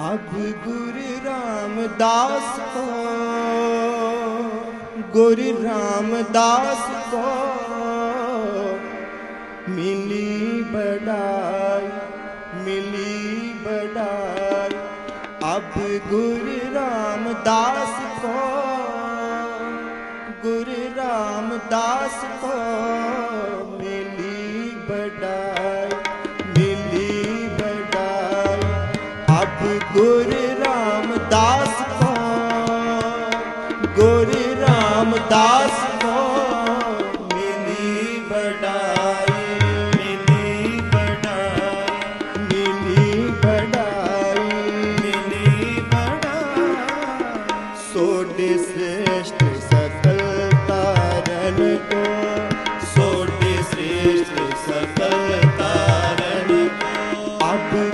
ਅਬ ਗੁਰ ਰਾਮਦਾਸ ਕੋ, ਗੁਰ ਰਾਮਦਾਸ ਕੋ, ਮਿਲੀ ਬੜਾਈ ਮਿਲੀ ਬੜਾਈ ਅਬ ਗੁਰ ਰਾਮਦਾਸ ਕੋ, ਗੁਰ ਰਾਮਦਾਸ ਕੋ, ਮਿਲੀ ਬੜਾਈ ਗੁਰ ਰਾਮਦਾਸ ਕੋ, ਗੁਰ ਰਾਮਦਾਸ ਕੋ, ਮਿਲੀ ਬੜਾਈ ਮਿਲੀ ਬੜਾਈ ਮਿਲੀ ਬੜਾਈ ਮਿਲੀ ਬੜਾਈ ਸੋਡੇ ਸ੍ਰੇਸ਼ਟ ਸਕਲ ਤਾਰਨ ਕੋ, ਸੋਡੇ ਸ੍ਰੇਸ਼ਟ ਸਕਲ ਤਾਰਨ ਕੋ। ਆਪ